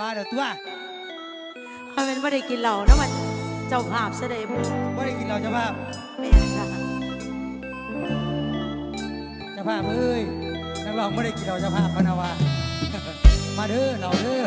ว่าเดี๋ยวตัวถ้าเป็นไม่ได้กินเหล้านะมันเจ้าภาพเสด็จว่าได้กินเราเจ้าภาพแม่ค่ะเจ้าภาพเอ้ยนักร้องไม่ได้กินเราเจ้าภาพพะนาว่ามาเด้อเราเด้อ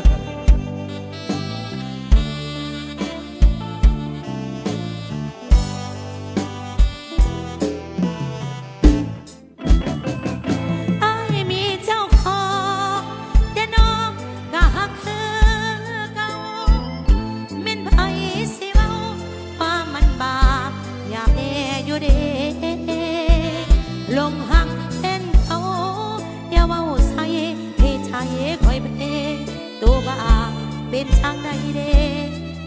เป็นช่างใดเด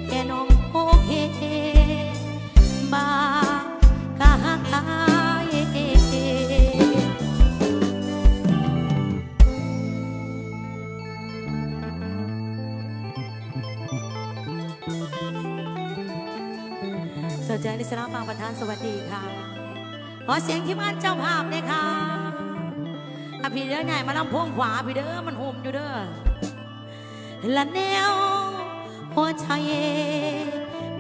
แค่น้องโอเคบาก็หักอายสนใจลิสลาฟังประธานสวัสดีค่ะ ขอเสียงที่บ้านเจ้าภาพเลยค่ะอะพี่เด้อใหญ่มาลำโพงขวาพี่เด้อมันห่มอยู่เด้อ ละแนวหัวใจ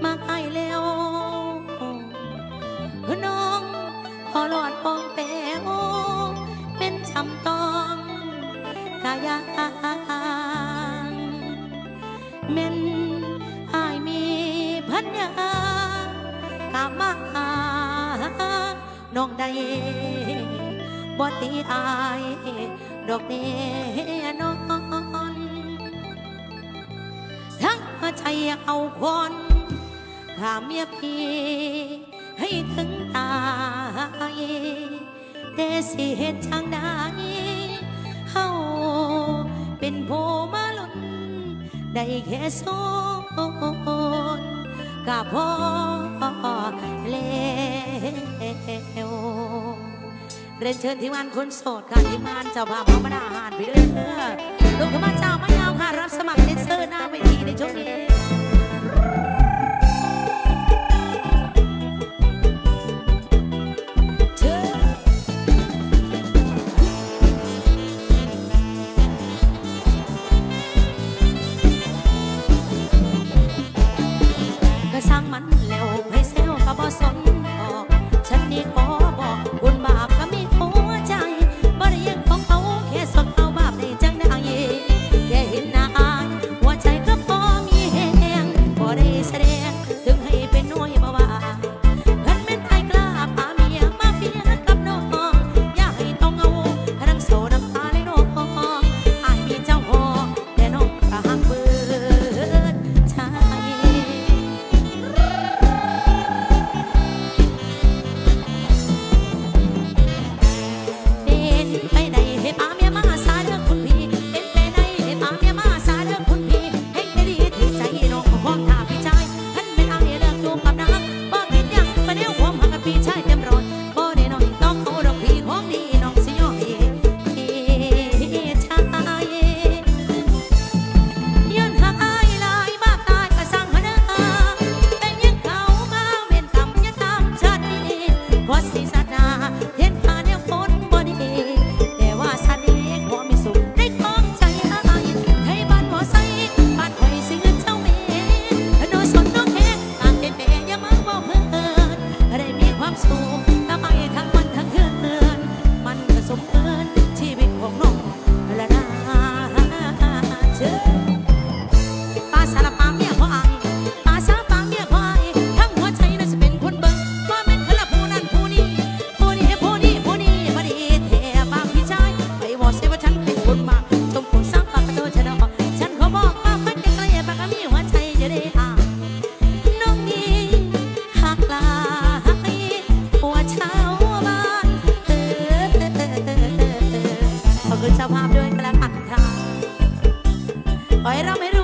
มาให้แล้วน้องขอหลอดปองเปวเป็นจำต้องกายางเม่นอายมีพันยากามาหาน้องใดบ่ตีอาย ดอกเนนอนทั้ง หัวใจเอาคนข้าเมียพี่ให้ถึงตายแต่สิเหตุช่างใดเฮาเป็นผู้มาลุนได้แค่สอนกับพ่อแล้วเรียนเชิญทีมงานคนโสดค่ะทีมงานเจ้าภาพพระมนาอาหารพี่เด้อลูกขึ้นมาจ้า mạnh lên tudo. นันทาขอให้ร่ำให้